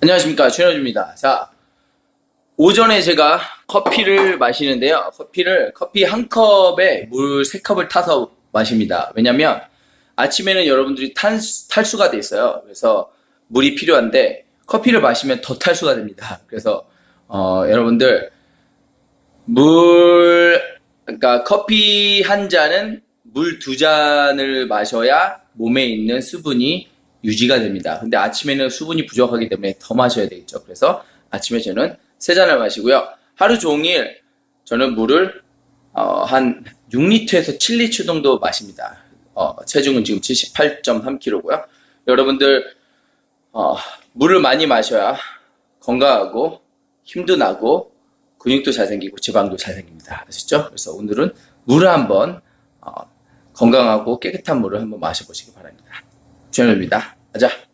안녕하십니까 최현주입니다. 자 오전에 제가 커피를 마시는데요. 커피를 커피 한 컵에 물 세 컵을 타서 마십니다. 왜냐면 아침에는 여러분들이 탄, 탈수가 돼 있어요. 그래서 물이 필요한데 커피를 마시면 더 탈수가 됩니다. 그래서 어, 여러분들 물 그러니까 커피 한 잔은 물 두 잔을 마셔야 몸에 있는 수분이 유지가 됩니다. 근데 아침에는 수분이 부족하기 때문에 더 마셔야 되겠죠. 그래서 아침에 저는 세 잔을 마시고요. 하루 종일 저는 물을 어, 한 6리터에서 7리터 정도 마십니다. 어, 체중은 지금 78.3kg고요. 여러분들 어, 물을 많이 마셔야 건강하고 힘도 나고 근육도 잘 생기고 지방도 잘 생깁니다. 아셨죠? 그래서 오늘은 물을 한번 어, 건강하고 깨끗한 물을 한번 마셔보시기 바랍니다. 주현우입니다. 가자.